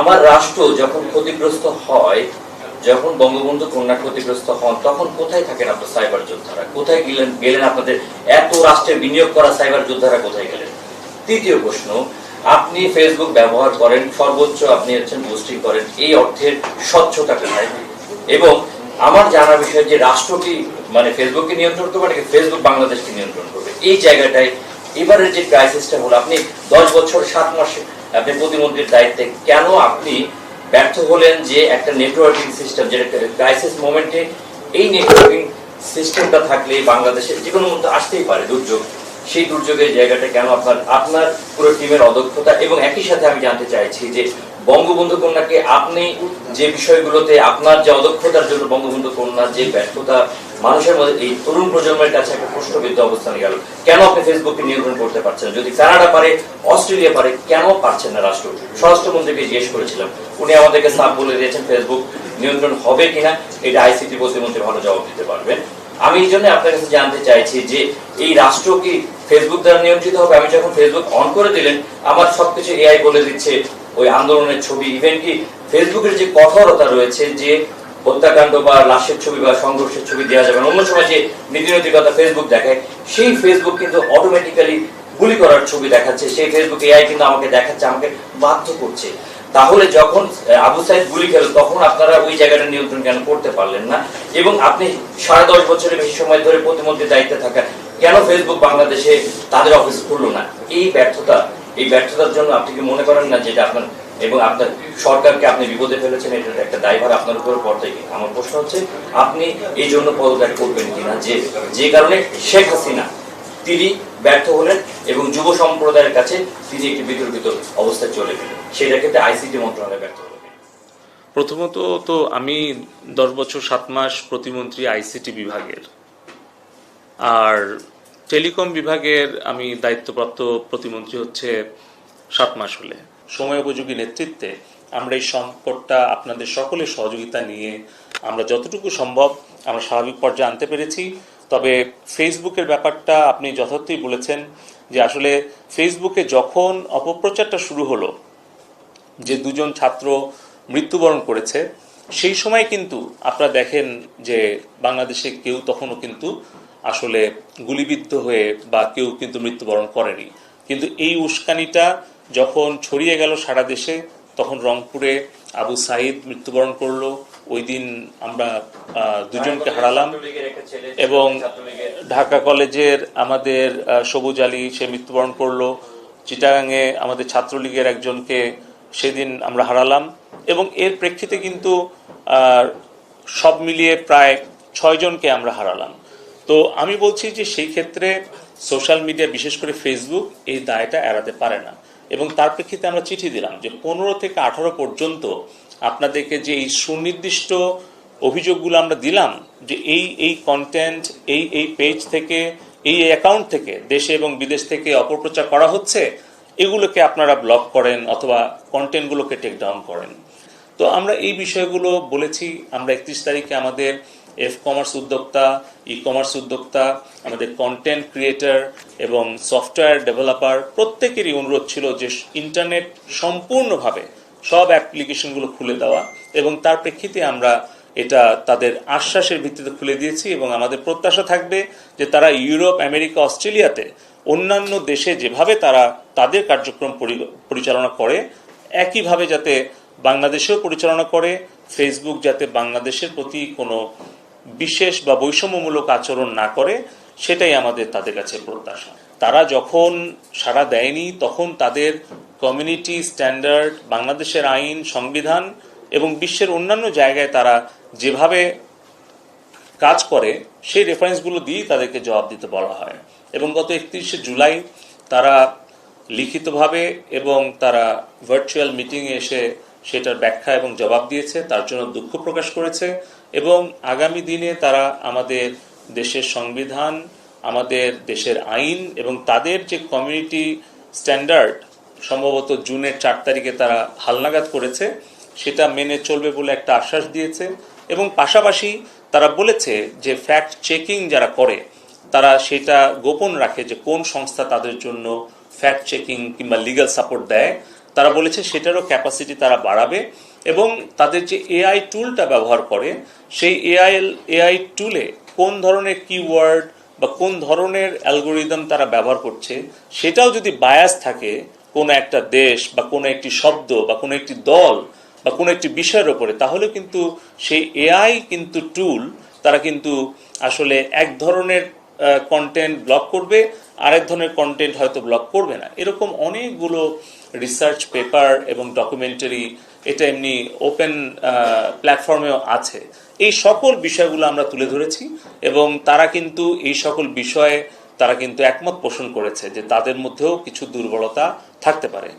আমার রাষ্ট্র যখন ক্ষতিগ্রস্ত হয়, যখন বঙ্গবন্ধু কন্যা ক্ষতিগ্রস্ত হন, তখন কোথায় থাকেন আপনার সাইবার যোদ্ধারা? কোথায় গেলেন গেলেন আপনাদের এত রাষ্ট্রে বিনিয়োগ করা সাইবার যোদ্ধারা কোথায় গেলেন? তৃতীয় প্রশ্ন, আপনি ফেসবুক ব্যবহার করেন, সর্বোচ্চ আপনি হচ্ছেন পোস্টিং করেন, এই অর্থের স্বচ্ছতা কোথায়? এবং আমার জানা বিষয় যে রাষ্ট্র কি মানে ফেসবুককে নিয়ন্ত্রণ করবে নাকি ফেসবুক বাংলাদেশকে নিয়ন্ত্রণ করবে? এই জায়গাটায় এবারের যে ক্রাইসিসটা হলো, আপনি দশ বছর, সাত মাসে আপনি প্রতিমন্ত্রীর দায়িত্বে কেন আপনি ব্যর্থ হলেন যে একটা নেটওয়ার্কিং সিস্টেম যেটা ক্রাইসিস মোমেন্টে এই নেটওয়ার্কিং সিস্টেমটা থাকলে বাংলাদেশের যে কোনো মধ্যে আসতেই পারে দুর্যোগ। সেই দুর্যোগের জায়গাটা কেন আপনার আপনার পুরো টিমের অদক্ষতা? এবং একই সাথে আমি জানতে চাইছি যে বঙ্গবন্ধু কন্যাকে আপনি যে বিষয়গুলোতে আপনার যে অদক্ষতার জন্য বঙ্গবন্ধু কন্যার যে ব্যর্থতা মানুষের মধ্যে এই তরুণ প্রজন্মের কাছে একটা প্রশ্নবিদ্ধ অবস্থানে গেল। কেন আপনি ফেসবুককে নিয়ন্ত্রণ করতে পারছেন যদি কানাডা পারে, অস্ট্রেলিয়া পারে, কেন পারছেন না রাষ্ট্র? স্বরাষ্ট্রমন্ত্রীকে জিজ্ঞেস করেছিলাম। উনি আমাদেরকে সাফ বলে দিয়েছেন ফেসবুক নিয়ন্ত্রণ হবে কিনা, এটা আইসিটি প্রতিমন্ত্রী ভালো জবাব দিতে পারবেন। আমি এই জন্য আপনার কাছে জানতে চাইছি যে এই রাষ্ট্র কি ফেসবুক দ্বারা নিয়ন্ত্রিত হবে? আমি যখন ফেসবুক অন করে দিলেন, আমার সবকিছু এআই বলে দিচ্ছে, ওই আন্দোলনের ছবি। ইভেন কি ফেসবুকের যে কঠোরতা রয়েছে, যে হত্যাকাণ্ড বা লাশের ছবি বা সংঘর্ষের ছবি দেওয়া যাবে অন্য সময় যে নীতিনৈতিকতা ফেসবুক দেখায়, সেই ফেসবুক কিন্তু অটোমেটিক্যালি গুলি করার ছবি দেখাচ্ছে। সেই ফেসবুক এআই কিন্তু আমাকে দেখাচ্ছে, আমাকে বাধ্য করছে। তাহলে যখন আবু সাইদ গুলি খেল, তখন আপনারা ওই জায়গাটা নিয়ন্ত্রণ কেন করতে পারলেন না? এবং আপনি সাড়ে দশ বছরের বেশি সময় ধরে প্রতিমন্ত্রীর দায়িত্বে থাকা, কেন ফেসবুক বাংলাদেশে তাদের অফিস খুললো না? এই ব্যর্থতা, এই ব্যর্থতার জন্য আপনি কি মনে করেন না যেটা আপনার এবং আপনার সরকারকে আপনি বিপদে ফেলেছেন এটার একটা দায়ভার আপনার উপরে পড়তে কি আমার প্রশ্ন হচ্ছে, আপনি এই জন্য পদত্যাগ করবেন কিনা? যে যে কারণে শেখ হাসিনা, তিনি ব্যর্থ হলেন এবং যুব সম্প্রদায়ের কাছে তিনি একটি বিতর্কিত অবস্থায় চলে গেলেন। সেটা ক্ষেত্রে আইসিটি মন্ত্রণালয় ব্যর্থ প্রথমত তো আমি দশ বছর, সাত মাস প্রতিমন্ত্রী আইসিটি বিভাগের। আর টেলিকম বিভাগের আমি দায়িত্বপ্রাপ্ত প্রতিমন্ত্রী হচ্ছে সাত মাস হলে। সময় উপযোগী নেতৃত্বে আমরা এই সংকটটা আপনাদের সকলের সহযোগিতা নিয়ে আমরা যতটুকু সম্ভব আমরা স্বাভাবিক পর্যায়ে আনতে পেরেছি। তবে ফেসবুকের ব্যাপারটা আপনি যথার্থই বলেছেন যে আসলে ফেসবুকে যখন অপপ্রচারটা শুরু হলো, যে দুজন ছাত্র মৃত্যুবরণ করেছে, সেই সময় কিন্তু আপনারা দেখেন যে বাংলাদেশে কেউ তখনও কিন্তু আসলে গুলিবিদ্ধ হয়ে বা কেউ কিন্তু মৃত্যুবরণ করেনি। কিন্তু এই উস্কানিটা যখন ছড়িয়ে গেল সারা দেশে তখন রংপুরে আবু সাইদ মৃত্যুবরণ করল। ওই দিন আমরা দুজনকে হারালাম এবং ঢাকা কলেজের আমাদের সবুজ আলী সে মৃত্যুবরণ করল। চিটাগাংয়ে আমাদের ছাত্রলীগের একজনকে সেদিন আমরা হারালাম এবং এর প্রেক্ষিতে কিন্তু সব মিলিয়ে প্রায় ছয়জনকে আমরা হারালাম। তো আমি বলছি যে সেই ক্ষেত্রে সোশ্যাল মিডিয়া বিশেষ করে ফেসবুক এই দায়টা এড়াতে পারে না। এবং তার প্রেক্ষিতে আমরা চিঠি দিলাম যে পনেরো থেকে আঠারো পর্যন্ত আপনাদেরকে যে এই সুনির্দিষ্ট অভিযোগগুলো আমরা দিলাম যে এই এই কন্টেন্ট এই এই পেজ থেকে, এই অ্যাকাউন্ট থেকে দেশে এবং বিদেশ থেকে অপপ্রচার করা হচ্ছে, এগুলোকে আপনারা ব্লক করেন অথবা কন্টেন্টগুলোকে টেক ডাউন করেন। তো আমরা এই বিষয়গুলো বলেছি, আমরা একত্রিশ তারিখে আমাদের এফ কমার্স উদ্যোক্তা ই কমার্স উদ্যোক্তা, আমাদের কন্টেন্ট ক্রিয়েটার এবং সফটওয়্যার ডেভেলপার প্রত্যেকেরই অনুরোধ ছিল যে ইন্টারনেট সম্পূর্ণভাবে সব অ্যাপ্লিকেশনগুলো খুলে দেওয়া এবং তার প্রেক্ষিতে আমরা এটা তাদের আশ্বাসের ভিত্তিতে খুলে দিয়েছি এবং আমাদের প্রত্যাশা থাকবে যে তারা ইউরোপ, আমেরিকা, অস্ট্রেলিয়াতে অন্যান্য দেশে যেভাবে তারা তাদের কার্যক্রম পরিচালনা করে, একইভাবে যাতে বাংলাদেশেও পরিচালনা করে ফেসবুক যাতে বাংলাদেশের প্রতি কোনো বিশেষ বা বৈষম্যমূলক আচরণ না করে, সেটাই আমাদের তাদের কাছে প্রত্যাশা। তারা যখন সাড়া দেয়নি, তখন তাদের কমিউনিটি স্ট্যান্ডার্ড বাংলাদেশের আইন, সংবিধান এবং বিশ্বের অন্যান্য জায়গায় তারা যেভাবে কাজ করে, সেই রেফারেন্সগুলো দিয়েই তাদেরকে জবাব দিতে বলা হয়। এবং গত একত্রিশে জুলাই তারা লিখিতভাবে এবং তারা ভার্চুয়াল মিটিংয়ে এসে সেটার ব্যাখ্যা এবং জবাব দিয়েছে, তার জন্য দুঃখ প্রকাশ করেছে। এবং আগামী দিনে তারা আমাদের দেশের সংবিধান, আমাদের দেশের আইন এবং তাদের যে কমিউনিটি স্ট্যান্ডার্ড সম্ভবত জুনের চার তারিখে তারা হালনাগাদ করেছে, সেটা মেনে চলবে বলে একটা আশ্বাস দিয়েছে এবং পাশাপাশি তারা বলেছে যে ফ্যাক্ট চেকিং যারা করে, তারা সেটা গোপন রাখে যে কোন সংস্থা তাদের জন্য ফ্যাক্ট চেকিং কিংবা লিগ্যাল সাপোর্ট দেয়। তারা বলেছে সেটারও ক্যাপাসিটি তারা বাড়াবে। এবং তাদের যে এআই টুলটা ব্যবহার করে, সেই এআই এআই টুলে কোন ধরনের কিওয়ার্ড বা কোন ধরনের অ্যালগোরিদম তারা ব্যবহার করছে, সেটাও যদি বায়াস থাকে, কোনো একটা দেশ বা কোনো একটি শব্দ বা কোনো একটি দল বা কোনো একটি বিষয়ের ওপরে তাহলে কিন্তু সেই এআই কিন্তু টুল তারা কিন্তু আসলে এক ধরনের কন্টেন্ট ব্লক করবে, আরেক ধরনের কন্টেন্ট হয়তো ব্লক করবে না। এরকম অনেকগুলো রিসার্চ পেপার এবং ডকুমেন্টারি এটা এমনি ওপেন প্ল্যাটফর্মেও আছে। এই সকল বিষয়গুলো আমরা তুলে ধরেছি এবং তারা কিন্তু এই সকল বিষয়ে তারা কিন্তু একমত পোষণ করেছে যে তাদের মধ্যেও কিছু দুর্বলতা থাকতে পারে।